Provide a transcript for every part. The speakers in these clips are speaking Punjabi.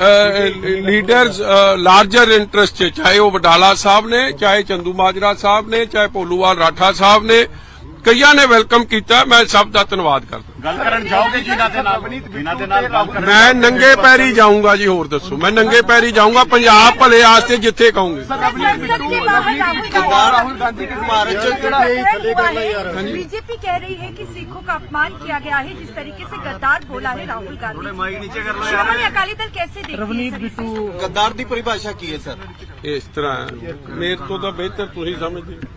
ਲੀਡਰਸ ਲਾਰਜਰ ਇੰਟਰਸਟ ਚਾਹੇ ਉਹ ਵਡਾਲਾ ਸਾਹਿਬ ਨੇ, ਚਾਹੇ ਚੰਦੂ ਮਾਜਰਾ ਸਾਹਿਬ ਨੇ, ਚਾਹੇ ਭੋਲੂਵਾਲ ਰਾਠਾ ਸਾਹਿਬ ਨੇ ਕਈਆਂ ਨੇ ਵੈਲਕਮ ਕੀਤਾ ਮੈਂ ਸਭ ਦਾ ਧੰਨਵਾਦ ਕਰਦਾ ਗੱਲ ਕਰਨ ਜਾਓਗੇ ਜਿਨ੍ਹਾਂ ਦੇ ਨਾਲ ਜਿਨ੍ਹਾਂ ਦੇ ਨਾਲ ਗੱਲ ਕਰਨ ਮੈਂ ਨੰਗੇ ਪੈਰੀ ਜਾਊਂਗਾ ਜੀ ਹੋਰ ਦੱਸੋ ਮੈਂ ਨੰਗੇ ਪੈਰੀ ਜਾਊਂਗਾ ਪੰਜਾਬ ਭਲੇ ਆਸਤੇ ਜਿੱਥੇ ਕਹੋਗੇ राहुल गांधी के भारत बीजेपी कह रही है कि सिखों का अपमान किया गया है जिस तरीके से गद्दार बोला है राहुल गांधी श्रोमणी अकाली दल कैसे देखती है ਰਵਨੀਤ सर इसे? ਬਿੱਟੂ गद्दार की परिभाषा की है सर ਇਸ ਤਰ੍ਹਾਂ ਮੇਰੇ ਤੋਂ ਤਾਂ ਬਿਹਤਰ ਤੁਸੀਂ ਸਮਝਦੇ ਹੋ।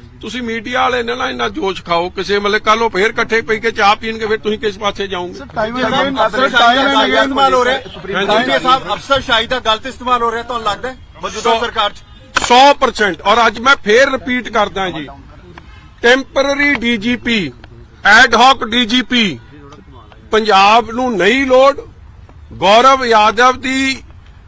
ਤੁਸੀਂ ਮੀਡੀਆ ਵਾਲੇ ਨੇ ਨਾ ਇਹਨਾਂ ਜੋਸ਼ ਖਾਓ ਕਿਸੇ ਮਤਲਬ ਕੱਲ ਉਹ ਫੇਰ ਇਕੱਠੇ ਪਈ ਕੇ ਚਾਹ ਪੀਣਗੇ ਫਿਰ ਤੁਸੀਂ ਕਿਸ ਪਾਸੇ ਜਾਓਗੇ? ਇਸਤੇਮਾਲ ਹੋ ਰਿਹਾ। ਸਾਹਿਬ ਅਫਸਰਸ਼ਾਹੀ ਦਾ ਗਲਤ ਇਸਤੇਮਾਲ ਹੋ ਰਿਹਾ ਤੁਹਾਨੂੰ ਲੱਗਦਾ ਮੌਜੂਦਾ ਸਰਕਾਰ ਚ। 100% ਔਰ ਅੱਜ ਮੈਂ ਫੇਰ ਰਿਪੀਟ ਕਰਦਾ ਜੀ। Temporary DGP ad hoc DGP Punjab ਨੂੰ ਨਹੀਂ ਲੋੜ। ਗੌਰਵ ਯਾਦਵ ਦੀ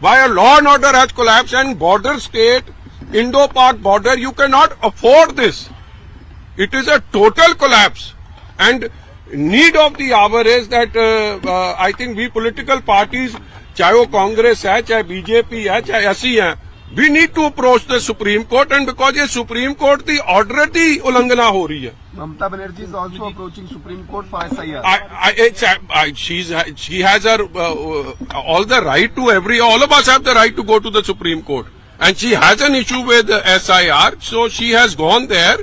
why a law and order has collapsed. And border state, Indo-Pak border, you cannot afford this. It is a total collapse. And need of the hour is that uh, uh, I think we political parties, चाहे वो कांग्रेस है चाहे बीजेपी है चाहे ਅਸੀਂ हैं we need to approach the Supreme Court and because a Supreme Court the order की उल्लंघना हो Mamta Mamata Banerjee is also approaching Supreme Court for SIR. I, I, it's, I, she's, she has her uh, uh, all the right to every. All of us have the right to go to the Supreme Court, and she has an issue with SIR, so she has gone there.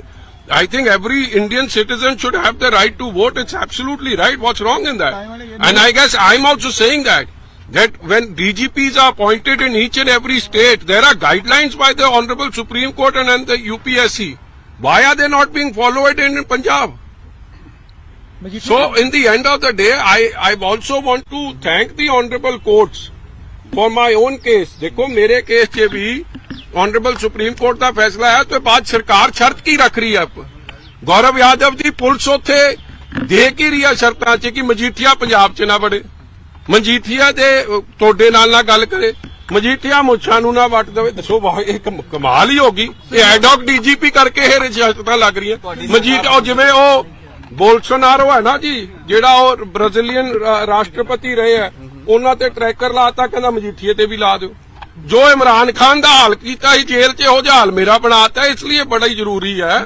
I think every Indian citizen should have the right to vote. It's absolutely right. What's wrong in that? And I guess I'm also saying that. that when DGPs are appointed in each and every state, there are guidelines by the Honorable Supreme Court and, and the UPSC. Why are they not being followed in Punjab? So, in the end of the day, I, I also want to thank the honorable courts for my own case. देखो मेरे केस 'ਚ ਵੀ honorable ਸੁਪਰੀਮ ਕੋਰਟ ਦਾ ਫੈਸਲਾ ਹੈ ਤੇ ਬਾਅਦ ਸਰਕਾਰ ਸ਼ਰਤ ਕੀ ਰੱਖ ਰਹੀ ਹੈ ਗੌਰਵ ਯਾਦਵ ਦੀ ਪੁਲਿਸ ਉੱਥੇ ਦੇ ਕੀ ਰਹੀ ਹੈ ਸ਼ਰਤਾਂ 'ਚ ਕਿ ਮਜੀਠੀਆ ਪੰਜਾਬ 'ਚ ਨਾ ਵੜੇ ਮਜੀਠੀਆ ਦੇ ਤੁਹਾਡੇ ਨਾਲ ਨਾ ਗੱਲ ਕਰੇ। ਮਜੀਠੀਆ ਮੁੱਛਾਂ ਨੂੰ ਨਾ ਵੱਟ ਦੇਵੇ। ਦੱਸੋ ਵਾਹ ਇਹ ਕਮ- ਕਮਾਲ ਹੀ ਹੋ ਗਈ। ਇਹ ਐਡੌਕ ਡੀਜੀਪੀ ਕਰਕੇ ਇਹ ਰਿਸ਼ਤਤਾਂ ਲੱਗ ਰਹੀਆਂ। ਮਜੀਠੀਆ ਉਹ ਜਿਵੇਂ ਉਹ ਬੋਲਸੋਨਾਰੋ ਹੈ ਨਾ ਜੀ ਜਿਹੜਾ ਉਹ ਬ੍ਰਾਜ਼ੀਲੀਅਨ ਰਾ- ਰਾਸ਼ਟਰਪਤੀ ਰਹੇ ਆ ਉਹਨਾਂ ਤੇ ਟਰੈਕਰ ਲਾਤਾ ਕਹਿੰਦਾ ਮਜੀਠੀਏ ਤੇ ਵੀ ਲਾ ਦਿਓ। ਜੋ ਇਮਰਾਨ ਖਾਨ ਦਾ ਹਾਲ ਕੀਤਾ ਸੀ ਜੇਲ੍ਹ 'ਚ ਉਹ ਜਿਹਾ ਹਾਲ ਮੇਰਾ ਬਣਾਤਾ ਇਸ ਲਈ ਇਹ ਬੜਾ ਹੀ ਜ਼ਰੂਰੀ ਹੈ।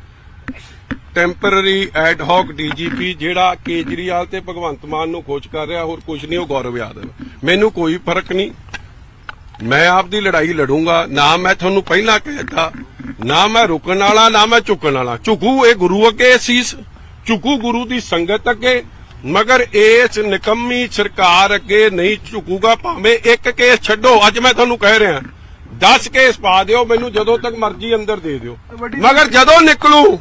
ਟੈਂਪਰਰੀ ਐਡ ਹੌਕ ਡੀਜੀਪੀ ਜਿਹੜਾ ਕੇਜਰੀਵਾਲ ਤੇ ਭਗਵੰਤ ਮਾਨ ਨੂੰ ਖੋਜ ਕਰ ਰਿਹਾ ਹੋਰ ਕੁਝ ਨਹੀਂ ਉਹ ਗੌਰਵ ਯਾਦਵ। ਮੈਨੂੰ ਕੋਈ ਫ਼ਰਕ ਨਹੀਂ। ਮੈਂ ਆਪਦੀ ਲੜਾਈ ਲੜੂੰਗਾ ਨਾ ਮੈਂ ਤੁਹਾਨੂੰ ਪਹਿਲਾਂ ਕਹਿਤਾ ਨਾ ਮੈਂ ਰੁਕਣ ਵਾਲਾ ਨਾ ਮੈਂ ਝੁਕਣ ਵਾਲਾ। ਝੁਕੂ ਇਹ ਗੁਰੂ ਅੱਗੇ ਸੀਸ ਝੁਕੂ ਗੁਰੂ ਦੀ ਸੰਗਤ ਅੱਗੇ ਮਗਰ ਇਸ ਨਿਕੰਮੀ ਸਰਕਾਰ ਅੱਗੇ ਨਹੀਂ ਝੁਕੂਗਾ ਭਾਵੇਂ ਇੱਕ ਕੇਸ ਛੱਡੋ ਅੱਜ ਮੈਂ ਤੁਹਾਨੂੰ ਕਹਿ ਰਿਹਾ। 10 ਕੇਸ ਪਾ ਦਿਓ ਮੈਨੂੰ ਜਦੋਂ ਤੱਕ ਮਰਜ਼ੀ ਅੰਦਰ ਦੇ ਦਿਓ। ਮਗਰ ਜਦੋਂ ਨਿਕਲੂ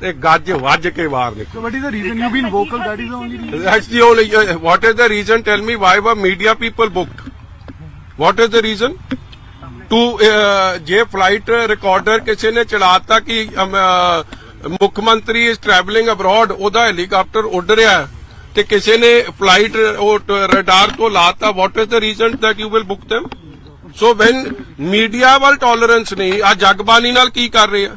ਤੇ ਗੱਜ ਵੱਜ ਕੇ ਬਾਹਰ ਨਿਕਲੂ What is the reason you've been vocal? That is the only reason. That's the only. Uh, what is the reason? Tell me why were media people booked? What is the reason? To uh, ਜੇ ਫਲਾਈਟ ਰਿਕਾਰਡਰ ਕਿਸੇ ਨੇ ਚਲਾਤਾ ਕਿ ਅਮ, ਅਹ, ਮੁੱਖ ਮੰਤਰੀ ਇਸ ਟਰੈਵਲਿੰਗ ਅਬਰੋਡ ਉਹਦਾ ਹੈਲੀਕਾਪਟਰ ਉੱਡ ਰਿਹਾ ਹੈ ਤੇ ਕਿਸੇ ਨੇ ਫਲਾਈਟ ਉਹ ਰਡਾਰ ਤੋਂ ਲਾਤਾ what is the reason that you will book them so when media ਵੱਲ ਟੋਲਰੈਂਸ ਨਹੀਂ ਆ ਜਗਬਾਨੀ ਨਾਲ ਕੀ ਕਰ ਰਹੇ ਆ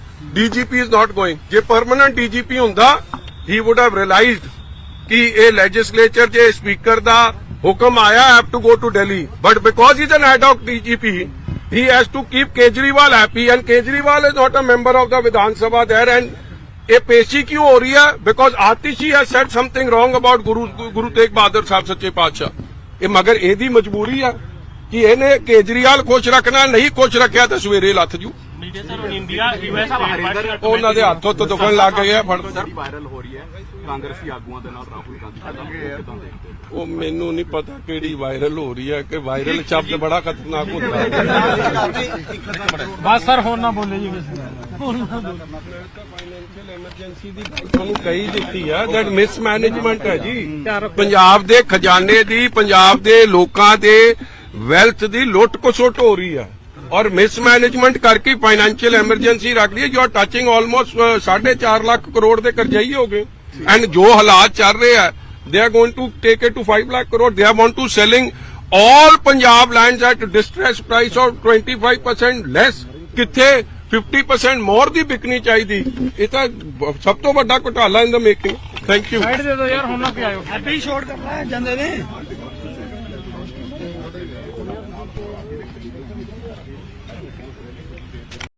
DGP is not going. ਜੇ ਪਰਮਨੈਂਟ DGP ਹੁੰਦਾ he would have realized ਕਿ ਇਹ ਲੈਜਿਸਲੇਚਰ ਜੇ ਸਪੀਕਰ ਦਾ ਹੁਕਮ ਆਇਆ have to go to Delhi but because he is an ad hoc DGP he has to keep Kejriwal happy and Kejriwal is not a member of the Vidhan Sabha there and ਇਹ ਪੇਸ਼ੀ ਕਿਉਂ ਹੋ ਰਹੀ ਹੈ because Atishi has said something wrong about Guru Guru Tegh Bahadur Sahib ਸੱਚੇ ਪਾਤਸ਼ਾਹ ਇਹ ਮਗਰ ਇਹਦੀ ਮਜਬੂਰੀ ਆ ਕਿ ਇਹਨੇ ਕੇਜਰੀਵਾਲ ਖੁਸ਼ ਰੱਖਣਾ ਨਹੀਂ ਖੁਸ਼ ਰੱਖਿਆ ਤਾਂ ਸਵੇਰੇ ਲੱਥ ਜੂ ਇੰਡੀਆ ਯੂਐਸ ਉਹਨਾਂ ਦੇ ਹੱਥੋਂ ਤੋਂ ਦੁਖਣ ਲੱਗ ਗਏ ਆ ਫੜ ਵਾਇਰਲ ਹੋ ਰਹੀ ਹੈ। ਕਾਂਗਰਸੀ ਆਗੂਆਂ ਦੇ ਨਾਲ ਰਾਹੁਲ ਗਾਂਧੀ ਦਾ ਕਿਦਾਂ ਦੇਖਦੇ ਹੋ? ਉਹ ਮੈਨੂੰ ਨਹੀਂ ਪਤਾ ਕਿਹੜੀ ਵਾਇਰਲ ਹੋ ਰਹੀ ਹੈ ਕਿ ਵਾਇਰਲ ਸ਼ਬਦ ਬੜਾ ਖਤਰਨਾਕ ਹੁੰਦਾ ਹੈ। ਬਸ ਸਰ ਹੁਣ ਨਾ ਬੋਲੇ ਜੀ ਕਿਸੇ ਐਮਰਜੈਂਸੀ ਦੀ ਗੱਲ ਤੁਹਾਨੂੰ ਕਹੀ ਦਿੱਤੀ ਹੈ ਦੈਟ ਮਿਸਮੈਨੇਜਮੈਂਟ ਹੈ ਜੀ। ਪੰਜਾਬ ਦੇ ਖਜ਼ਾਨੇ ਦੀ ਪੰਜਾਬ ਦੇ ਲੋਕਾਂ ਦੇ ਵੈਲਥ ਦੀ ਲੁੱਟ ਖਸੁੱਟ ਹੋ ਰਹੀ ਹੈ ਔਰ ਮਿਸਮੈਨੇਜਮੈਂਟ ਕਰਕੇ ਫਾਈਨੈਂਸ਼ੀਅਲ ਐਮਰਜੈਂਸੀ ਰੱਖ ਲਈ you are touching almost 4.5 lakh crore ਦੇ ਕਰਜ਼ਾਈ ਹੋ ਗਏ। ਐਂਡ ਜੋ ਹਾਲਾਤ ਚੱਲ ਰਹੇ ਆ they are going to take it to 5 lakh crore. They are want to selling all Punjab lands at distress price of 25% less ਕਿੱਥੇ? 50% more ਦੀ ਵਿਕਣੀ ਚਾਹੀਦੀ। ਇਹ ਤਾਂ ਸਭ ਤੋਂ ਵੱਡਾ ਘੁਟਾਲਾ in the making thank you side ਦੇ ਦਿਓ ਯਾਰ ਹੁਣ ਨਾ ਕਿ ਆਇਓ ਹੀ ਛੋੜ ਕਰਨਾ ਜਾਂਦੇ ਨੇ।